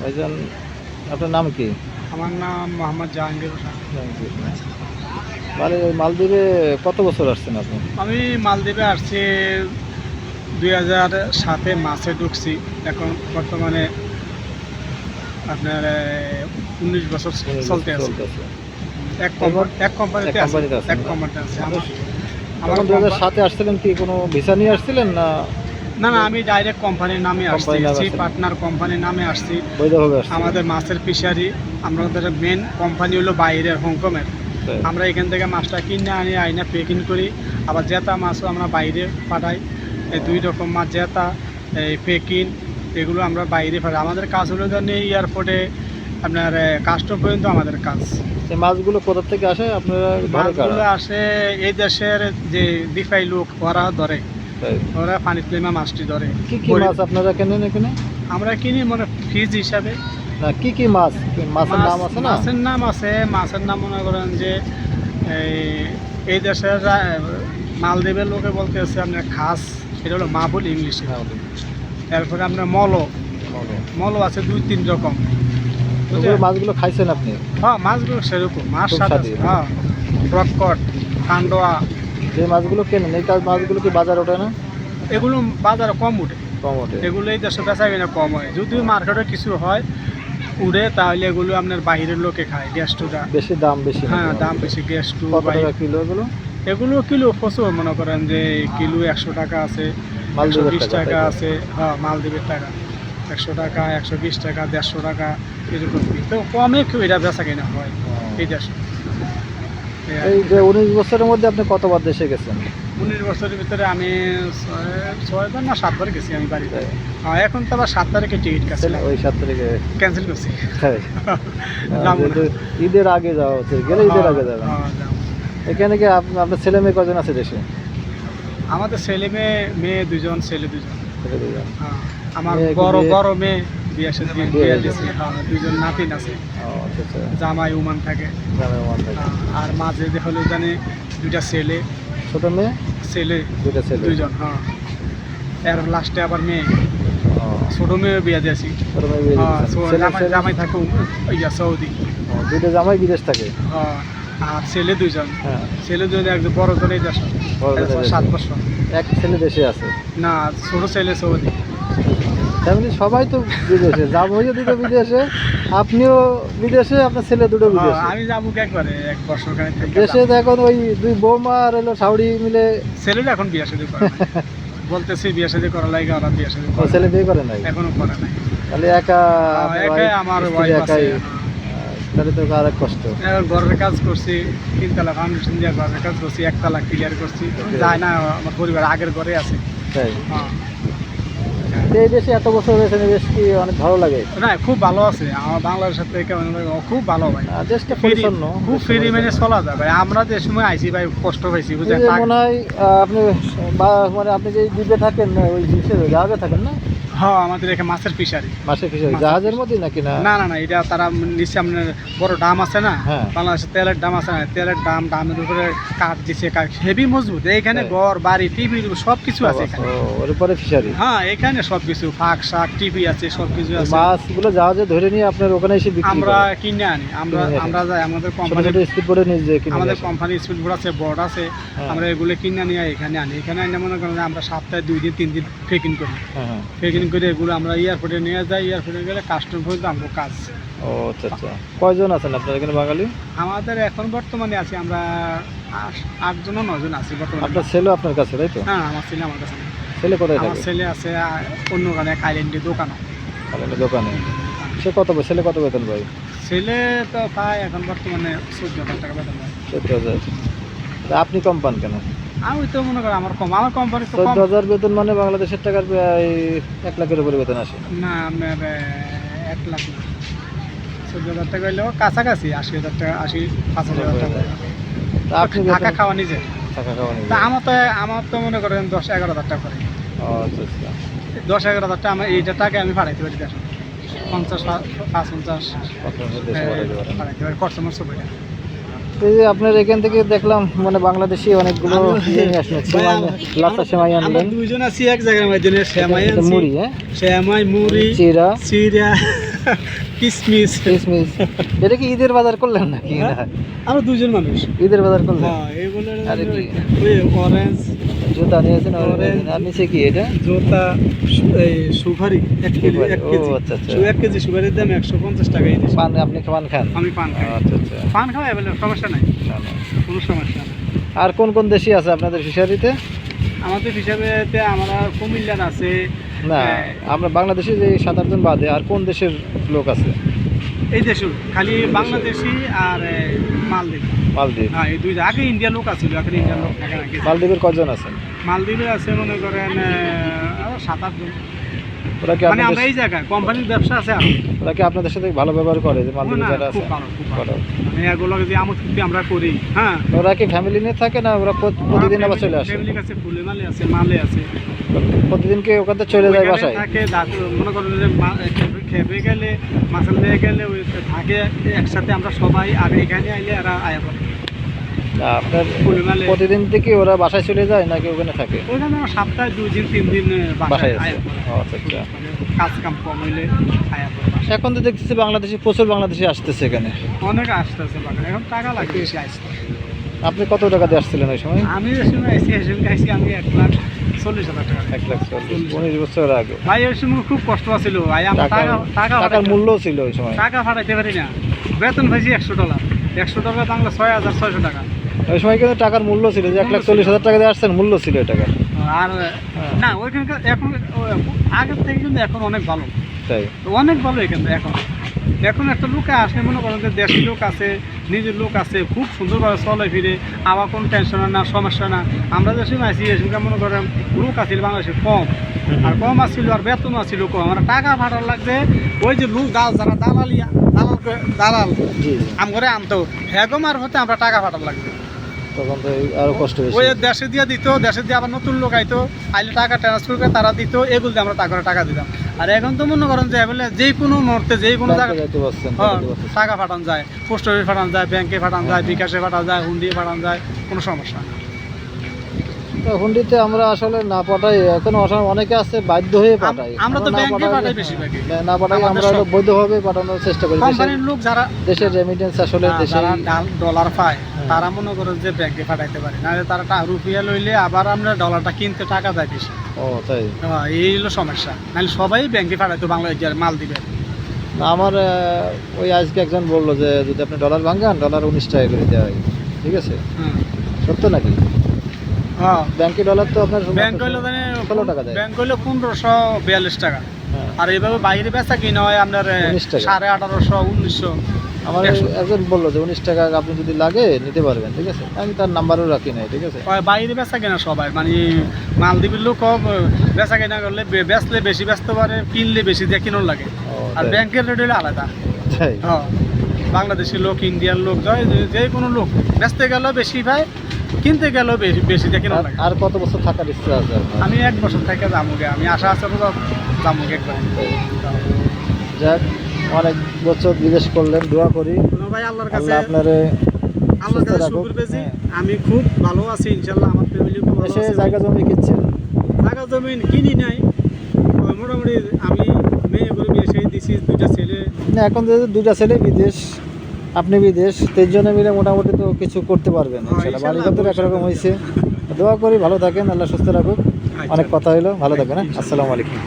ভাইজান আপনার নাম কি? আমার নাম মোহাম্মদ জাহাঙ্গীর হোসেন। মানে মালদ্বীপে কত বছর আসছেন আপনি? আমি মালদ্বীপে আসছি দুই হাজার সাতে মাসে ঢুকছি। এখন বর্তমানে আপনার উনিশ বছর চলতে আছে। এক কোম্পানিতে আছে। এক? কোম্পানিতে আছে। আমার দু হাজার সাতে আসছিলেন কি কোনো ভিসা নিয়ে আসছিলেন না না না আমি ডাইরেক্ট কোম্পানির নামে আসছি সি পার্টনার কোম্পানির নামে আসছি। আমাদের মাছের ফিশারি আমাদের মেন কোম্পানি হলো বাইরের হংকংয়ের আমরা এখান থেকে মাছটা কিনে আনি আইনা প্যাকিং করি। আবার জেতা মাছও আমরা বাইরে পাঠাই। এই দুই রকম মাছ জেতা এই পেকিং এগুলো আমরা বাইরে পাঠাই। আমাদের কাজ হলো জন্য এয়ারপোর্টে আপনার কাস্টম পর্যন্ত আমাদের কাজ। এই মাছগুলো কোথা থেকে আসে? আপনারা মাছগুলো আসে এই দেশের যে দিফাই লোক ওরা ধরে। ওরা পানি প্লেমা মাছটি ধরে। কি কি মাছ আপনারা কেনেন এখানে? আমরা কিনি মানে ফিজ হিসাবে। না কি কি মাছ? মাছের নাম আছে না? মাছের নাম আছে। মাছের নাম মনে করেন যে এই এই দেশের মালদ্বীপের লোকে বলতেছে আপনার খাস। এটা হলো মাবুল ইংলিশে। তারপরে আপনার মলো। মলো আছে দুই তিন রকম। মাছগুলো খাইছেন আপনি? হ্যাঁ মাছগুলো সেরকম। মাছ সাথে। হ্যাঁ রকট কান্ডোয়া যে মাছগুলো কেনেন এই কাজ মাছগুলো কি বাজার ওঠে না? এগুলো বাজারে কম উঠে কম ওঠে। এগুলো এই দেশে বেচা কিনা কম হয়। যদিও মার্কেটে কিছু হয় উড়ে তাহলে এগুলো আপনার বাইরের লোকে খায় গ্যাস্টুটা বেশি দাম বেশি হ্যাঁ। দাম বেশি গ্যাস্টু কত টাকা কিলো এগুলো? এগুলো কিলো প্রচুর মনে করেন যে কিলো একশো টাকা আছে একশো বিশ টাকা? আছে হ্যাঁ মালদ্বীপের টাকা। একশো টাকা একশো বিশ টাকা দেড়শো টাকা এরকম। তো কমে কেউ এটা বেচা কিনা হয় এই দেশে। এই যে উনিশ বছরের মধ্যে আপনি কতবার দেশে গেছেন? উনিশ বছরের ভিতরে আমি ছয়- ছয়বার না সাতবার গেছি আমি বাড়িতে। হ্যাঁ, এখন তো আবার সাত তারিখে টিকিট কাটছিল ওই সাত তারিখে ক্যান্সেল করছি। হ্যাঁ। ঈদের আগে যাওয়া হচ্ছে গেলে ঈদের আগে হ্যাঁ, এখানে কি আপনার ছেলে মেয়ে কজন আছে দেশে? আমাদের ছেলে মেয়ে মেয়ে দুজন ছেলে দুজন। হ্যাঁ, আমার বড় বড় মেয়ে। বিয়ে সাথে বিয়ে। দিয়েছে। হ্যাঁ, দুজন নাতিন আছে। আচ্ছা আচ্ছা। জামাই উমান থাকে। হ্যাঁ, আর মাঝে হলো জানে দুইটা ছেলে। ছোট মেয়ে? ছেলে। দুইটা ছেলে। দুইজন হ্যাঁ। এর লাস্টে আবার মেয়ে। ছোট মেয়ে বিয়ে দিয়েছি। হ্যাঁ, জামাই থাকে ইয়া সৌদি। দুইটা জামাই বিদেশ থাকে? হ্যাঁ, আর ছেলে দুইজন। ছেলে দুজন একজন বড় দেশে। সাত বছর। এক ছেলে দেশে আছে? না ছোট ছেলে সৌদি। ফ্যামিলি সবাই তো বিদেশে। যদি তো বিদেশে আপনিও বিদেশে আপনার ছেলে দুটো হ্যাঁ, বিদেশে। আমি যাব একবারে? এক বছর দেশে যাব। এখন ওই দুই বৌমা আর হলো সাউরি মিলে। ছেলেটা এখন বিয়ে শাদী করে বলতেছি বিয়ে শাদী করা লাগে ওরা বিয়ে শাদী করে ছেলে বিয়ে করে নাই? এখনও করে নাই। তাহলে একা হ্যাঁ, একাই আমার আছে। একাই তাহলে তো আরেক কষ্ট। এখন ঘরের কাজ করছি তিন তিনতলা ফাউন্ডেশন দিয়ে ঘরের কাজ করছি একতলা ক্লিয়ার করছি। যায় না আমার পরিবার আগের ঘরে আছে। তাই? হ্যাঁ। এই দেশে এত বছর রয়েছে দেশ কি অনেক ভালো লাগে? না খুব ভালো আছে। আমার বাংলাদেশের থেকে খুব ভালো ভাই। দেশটা পরিচ্ছন্ন খুব ফ্রি মেনে চলা যায় ভাই। আমরা যে সময় আইছি ভাই কষ্ট পাইছি বুঝলেন মনে হয় আপনি মানে আপনি যে দ্বীপে থাকেন না, ওই জাহাজে থাকেন না? হ্যাঁ আমাদের এখানে মাছের ফিশারি মাছের জাহাজের মধ্যে নাকি না? না না না এটা তারা নিচে আপনার বড় ডাম আছে না? হ্যাঁ। তেলের ডাম আছে না? তেলের ডাম ডামের উপরে কাঠ দিছে হেভি মজবুত। এইখানে হ্যাঁ। ঘর বাড়ি টিভি সব কিছু আছে এখানে। ওর উপরে ফিশারি হ্যাঁ এখানে সব কিছু ফাঁক শাক টিভি আছে সব কিছু আছে। মাছগুলো জাহাজে ধরে নিয়ে আপনার ওখানে এসে বিক্রি আমরা কিনে আনি। আমরা আমরা যাই আমাদের কোম্পানি স্পিড বোর্ডে নিয়ে কিনে আমাদের। কোম্পানি স্পিড বোর্ড আছে বোর্ড আছে। হ্যাঁ। আমরা এগুলো কিনে নিয়ে এখানে আনি। এখানে আনি মনে করেন আমরা সপ্তাহে দুই দিন তিন দিন ফেকিং করি। হ্যাঁ হ্যাঁ। ফেকিং করে এগুলো আমরা এয়ারপোর্টে নিয়ে যাই এয়ারপোর্টে গেলে কাস্টম পর্যন্ত আমরা কাজ ও আচ্ছা আচ্ছা। কয়জন আছেন আপনার এখানে বাঙালি? আমাদের এখন বর্তমানে আছি আমরা আট- আটজন নজন আছি বর্তমানে। আপনার ছেলে আপনার কাছে তাই তো? হ্যাঁ আমার ছেলে আমার কাছে। ছেলে কোথায় আমার ছেলে আছে অন্য গানে আইল্যান্ডে দোকান। আপনার দোকানে। সে কত ছেলে কত বেতন পাই ছেলে তো পায় এখন বর্তমানে চোদ্দ হাজার টাকা বেতন পায়। চোদ্দ হাজার। আপনি কম পান কেন? আমি তো মনে করি আমার কম আমার কোম্পানি তো চোদ্দ হাজার বেতন মানে বাংলাদেশের টাকার প্রায় এক লাখের উপরে বেতন আসে। না আপনার এক লাখ না। চোদ্দ হাজার টাকা হইলেও কাছাকাছি আশি হাজার টাকা আশি পাঁচ হাজার টাকা। আপনি থাকা খাওয়া নিজে। খাওয়া তা আমার তো আমার তো মনে করেন দশ এগারো হাজার টাকা করে। আচ্ছা আচ্ছা। দশ এগারো হাজার টাকা আমার এইটা টাকা আমি পাঠাইতে পারি পঞ্চাশ পাঁচ পঞ্চাশ। দেশে হ্যাঁ। পাঠাইতে পারি খরচ সব এটা। এই যে আপনার এখান থেকে দেখলাম মানে বাংলাদেশি অনেকগুলো লাচ্চা সেমাই আনলেন। দুইজন আছি এক জায়গার মধ্যে মুড়ি হ্যাঁ? মুড়ি চিরা। চিরা কিসমিস। কিসমিস। এটা কি ঈদের বাজার করলেন নাকি? হ্যাঁ? না আমরা দুজন মানুষ। ঈদের বাজার করলেন? হ্যাঁ আরে অরেঞ্জ জুতা নিয়েছেন আর নিচে কি এটা? জোতা এই সুপারি এক কেজি এক কেজি। আচ্ছা, আচ্ছা। এক কেজি সুপারির দাম একশো পঞ্চাশ টাকা পান আপনি পান খান? আমি পান খাই। আচ্ছা আচ্ছা। পান খাওয়াই বলে সমস্যা নাই। কোনো সমস্যা নাই। আর কোন কোন দেশি আছে আপনাদের ফিশারিতে? আমাদের হিসাবে আমরা কুমিল্লার আছে। না। আমরা বাংলাদেশি যে সাত আটজন বাদে আর কোন দেশের লোক আছে? এই দেশে খালি বাংলাদেশি আর মালদ্বীপ। মালদ্বীপ। হ্যাঁ এই দুইটা। আগে ইন্ডিয়ার লোক আছিল এখন ইন্ডিয়ার লোক থাকে মালদ্বীপের কজন আছেন? মালদ্বীপে আছে মনে করেন সাত আট জন। ওরা কি মানে আমরা এই জায়গায় কোম্পানির ব্যবসা আছে আরও। ওরা কি আপনাদের সাথে ভালো ব্যবহার করে যে মালদ্বীপে যারা আছে? খুব ভালো, খুব ভালো। ভালো। মানে এগুলো যদি আমোদ ফুর্তি আমরা করি হ্যাঁ। ওরা কি ফ্যামিলি নিয়ে থাকে না ওরা প্রতিদিন আবার চলে আসে? ফ্যামিলির কাছে ফুলে মালে আছে মালে আছে। প্রতিদিন কি ওখান থেকে চলে যায় বাসায়? থাকে মনে করেন যে খেপে- গেলে মাসাল দিয়ে গেলে ওই থাকে একসাথে আমরা সবাই আর এখানে আইলে এরা আয়া পড়ে আপনার প্রতিদিন থেকে ওরা বাসায় চলে যায় নাকি ওখানে থাকে? ওইখানে সপ্তাহে দুই দিন তিন দিন বাসায় আছে। আচ্ছা আচ্ছা। মানে কাজ কাম কম হইলে আয়া পড়ে এখন তো দেখতেছি বাংলাদেশি প্রচুর বাংলাদেশি আসতেছে এখানে। অনেক আসতেছে এখন টাকা লাগে বেশি আসতে। আপনি কত টাকা দিয়ে আসছিলেন ওই সময়? আমি ওই সময় হেসেল খাইছি আমি এক লাখ চল্লিশ হাজার টাকা। এক লাখ চল্লিশ উনিশ বছর আগে। ভাই ওই সময় খুব কষ্ট ভাই আমরা টাকা টাকা টাকা টাকার মূল্য ছিল ওই সময়। টাকা ফাটাইতে পারি না। বেতন একশো ডলার। একশো ডলার বাংলা ছয় হাজার ছয়শো টাকা। ওই সময় কিন্তু টাকার মূল্য ছিল যে এক লাখ চল্লিশ হাজার টাকা দিয়ে আসছেন মূল্য ছিল টাকার। আর হ্যাঁ। না ওইখানকার এখন আগের থেকে কিন্তু এখন অনেক ভালো। তাই। অনেক ভালো এখান এখন। এখন একটা লোকে আসে মনে করেন যে দেশের লোক আছে নিজের লোক আছে খুব সুন্দরভাবে চলে ফিরে আবার কোনো টেনশন না সমস্যা না। আমরা যে সময় আছি এসে মনে করেন লোক আছিল বাংলাদেশে কম আর কম আসছিল আর বেতন আসছিল কম। আমরা টাকা ভাড়া লাগছে ওই যে লোক গাছ যারা দালালিয়া দালাল দালাল আম করে আনতো হ্যাগো মারফতে আমরা টাকা ভাড়া লাগবে তখন তো আরও কষ্ট বেশি ওই দেশে দিয়ে দিত দেশে দিয়ে আবার নতুন লোক আইতো আইলে টাকা ট্রান্সফার করে তারা দিত এগুলো আমরা টাকা টাকা দিতাম। আর এখন তো মনে করেন যে বলে যে কোনো মুহূর্তে যে কোনো জায়গায় হ্যাঁ। টাকা পাঠানো যায় পোস্ট অফিস পাঠানো যায় ব্যাংকে পাঠানো যায় বিকাশে পাঠানো যায় হুন্ডি পাঠানো যায় কোনো সমস্যা না তো হুন্ডিতে আমরা আসলে না পাঠাই এখন অনেকে আছে বাধ্য হয়ে পাঠাই আমরা তো ব্যাংকে পাঠাই বেশিরভাগই। না- পাঠাই আমরা হলো বৈধভাবে পাঠানোর চেষ্টা করি। কোম্পানির লোক যারা দেশের রেমিটেন্স আসলে দেশে ডলার পায় হ্যাঁ। তারা মনে করে যে ব্যাংকে পাঠাইতে পারে। নাহলে তারা রুপিয়া লইলে আবার আমরা ডলারটা কিনতে টাকা দেয় বেশি। ও তাই? হ্যাঁ, এই হলো সমস্যা। নাহলে সবাই ব্যাংকে পাঠাইতো বাংলাদেশ মাল দিবে। আমার ওই আজকে একজন বলল যে যদি আপনি ডলার ভাঙ্গান ডলার উনিশ টাকা করে দেওয়া হয়। ঠিক আছে। সত্য নাকি? হ্যাঁ ব্যাংকে ডলার তো আপনার ব্যাংক হইল জানে ষোলো টাকা দেয়। ব্যাংক হইল পনেরোশো বিয়াল্লিশ টাকা। হ্যাঁ। আর এইভাবে বাইরে বেচা কিনা হয় আপনার এ, 19 টাকা। সাড়ে আঠারোশো উনিশশো আমার। একজন বলল যে উনিশ টাকা আপনি যদি লাগে নিতে পারবেন ঠিক আছে? আমি তার নাম্বারও রাখি নাই ঠিক আছে? বাইরে বেচা কেনা সবাই। মানে মালদ্বীপের লোক বেচা কেনা করলে বেচলে বেশি ব্যস্ত পারে কিনলে বেশি দিয়ে কিনুন লাগে। আর ব্যাংকের রেট হলে আলাদা। হ্যাঁ বাংলাদেশি লোক ইন্ডিয়ার লোক যে কোনো লোক বেচতে গেলেও বেশি পায় কিনতে গেলেও বেশি বেশি কিনুন আর- কত বছর থাকার ইচ্ছা আছে আমি এক বছর থেকে যামুগে আমি আশা আছে একবার যাক অনেক বছর বিদেশ করলেন দোয়া করি। ভাই আল্লাহর কাছে আপনারে আল্লাহর কাছে। শুকুর পেয়েছি। হ্যাঁ। আমি খুব ভালো আছি ইনশাল্লাহ। আমার ফ্যামিলি খুব ভালো আছে। জায়গা জমি কিনছেন? জায়গা জমিন কিনি নাই। মোটামুটি আমি মেয়ে করে বিয়ে সেই দিছি দুইটা ছেলে। না এখন যেহেতু দুইটা ছেলে বিদেশ আপনি বিদেশ তিনজনে মিলে মোটামুটি তো কিছু করতে পারবেন হ্যাঁ, ঘর তো একরকম হয়েছে দোয়া করি ভালো থাকেন আল্লাহ সুস্থ রাখুক। অনেক কথা হইল ভালো থাকবেন হ্যাঁ। আসসালামু আলাইকুম।